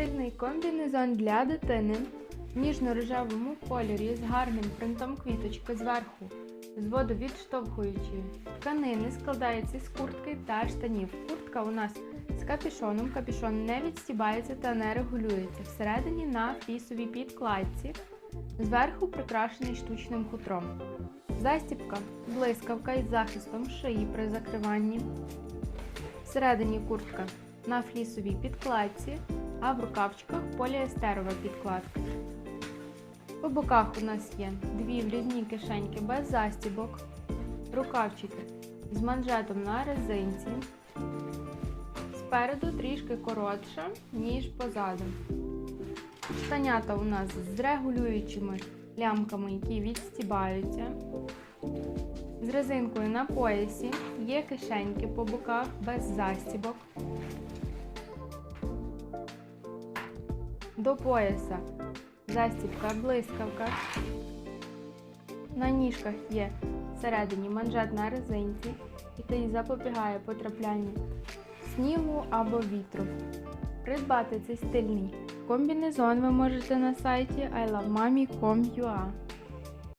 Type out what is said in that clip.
Стильний комбінезон для дитини в ніжно-рожевому кольорі з гарним принтом квіточки зверху, з водовідштовхуючої тканини складається з куртки та штанів. Куртка у нас з капюшоном. Капюшон не відстібається та не регулюється. Всередині на флісовій підкладці, зверху прикрашений штучним хутром. Застібка, блискавка із захистом шиї при закриванні. Всередині куртка на флісовій підкладці, а в рукавчиках поліестерова підкладка. По боках у нас є дві врізні кишеньки без застібок, рукавчики з манжетом на резинці. Спереду трішки коротше, ніж позаду. Штанята у нас з регулюючими лямками, які відстібаються. З резинкою на поясі є кишеньки по боках без застібок. До пояса застібка блискавка. На ніжках є всередині манжет на резинці, який запобігає потраплянню снігу або вітру. Придбати цей стильний комбінезон ви можете на сайті ilovemami.com.ua